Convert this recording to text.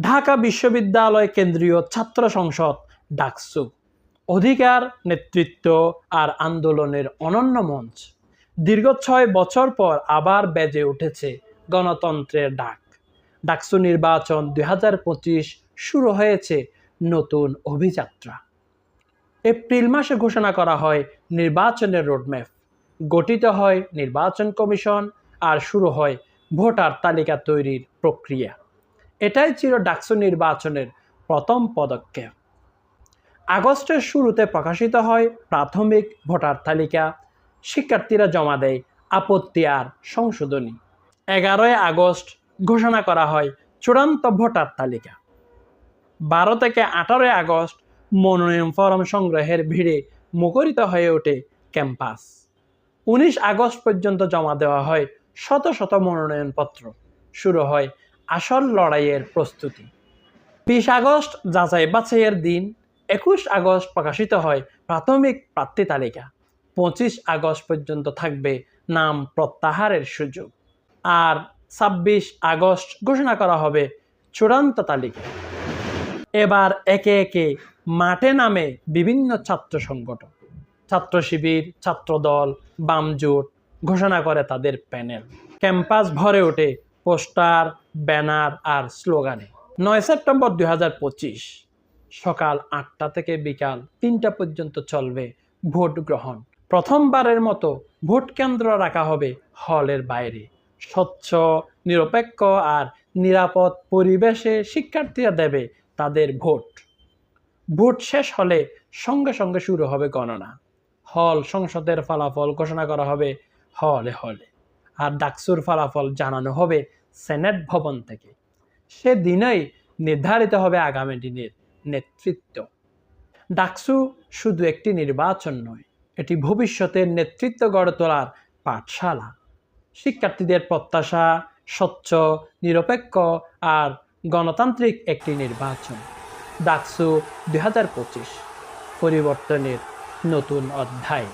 ঢাকা বিশ্ববিদ্যালয় কেন্দ্রীয় ছাত্র সংসদ, ডাকসু। অধিকার, নেতৃত্ব আর আন্দোলনের অনন্য মঞ্চ। দীর্ঘ ছয় বছর পর আবার বেজে উঠেছে গণতন্ত্রের ডাক। ডাকসু নির্বাচন দু হাজার পঁচিশ শুরু হয়েছে নতুন অভিযাত্রা। এপ্রিল মাসে ঘোষণা করা হয় নির্বাচনের রোডম্যাপ। গঠিত হয় নির্বাচন কমিশন আর শুরু হয় ভোটার তালিকা তৈরির প্রক্রিয়া। এটাই ছিল ডাকসু নির্বাচনের প্রথম পদক্ষেপ। আগস্টের শুরুতে প্রকাশিত হয় প্রাথমিক ভোটার তালিকা। শিক্ষার্থীরা জমা দেয় আপত্তি আর সংশোধনী। এগারোই আগস্ট ঘোষণা করা হয় চূড়ান্ত ভোটার তালিকা। বারো থেকে আঠারোই আগস্ট মনোনয়ন ফরম সংগ্রহের ভিড়ে মুখরিত হয়ে ওঠে ক্যাম্পাস। উনিশ আগস্ট পর্যন্ত জমা দেওয়া হয় শত শত মনোনয়নপত্র। শুরু হয় আসল লড়াইয়ের প্রস্তুতি। বিশ আগস্ট যাচাই বাছাইয়ের দিন, একুশ আগস্ট প্রকাশিত হয় প্রাথমিক প্রার্থী তালিকা। পঁচিশ আগস্ট পর্যন্ত থাকবে নাম প্রত্যাহারের সুযোগ। আর ছাব্বিশ আগস্ট ঘোষণা করা হবে চূড়ান্ত তালিকা। এবার একে একে মাঠে নামে বিভিন্ন ছাত্র সংগঠন। ছাত্র শিবির, ছাত্রদল বামজোট ঘোষণা করে তাদের প্যানেল। ক্যাম্পাস ভরে ওঠে পোস্টার, ব্যানার আর স্লোগানে। নয় সেপ্টেম্বর দু হাজার পঁচিশ, সকাল আটটা থেকে বিকাল তিনটা পর্যন্ত চলবে ভোট গ্রহণ। প্রথমবারের মতো ভোট কেন্দ্র রাখা হবে হলের বাইরে। স্বচ্ছ, নিরপেক্ষ আর নিরাপদ পরিবেশে শিক্ষার্থীরা দেবে তাদের ভোট। ভোট শেষ হলে সঙ্গে সঙ্গে শুরু হবে গণনা। হল সংসদের ফলাফল ঘোষণা করা হবে হলে হলে। আর ডাকসুর ফলাফল জানানো হবে সেনেট ভবন থেকে। সেদিনই নির্ধারিত হবে আগামী দিনের নেতৃত্ব। ডাকসু শুধু একটি নির্বাচন নয়, এটি ভবিষ্যতের নেতৃত্ব গড়ে তোলার পাঠশালা। শিক্ষার্থীদের প্রত্যাশা, স্বচ্ছ, নিরপেক্ষ আর গণতান্ত্রিক একটি নির্বাচন। ডাকসু দু হাজার পঁচিশ। পরিবর্তনের নতুন অধ্যায়।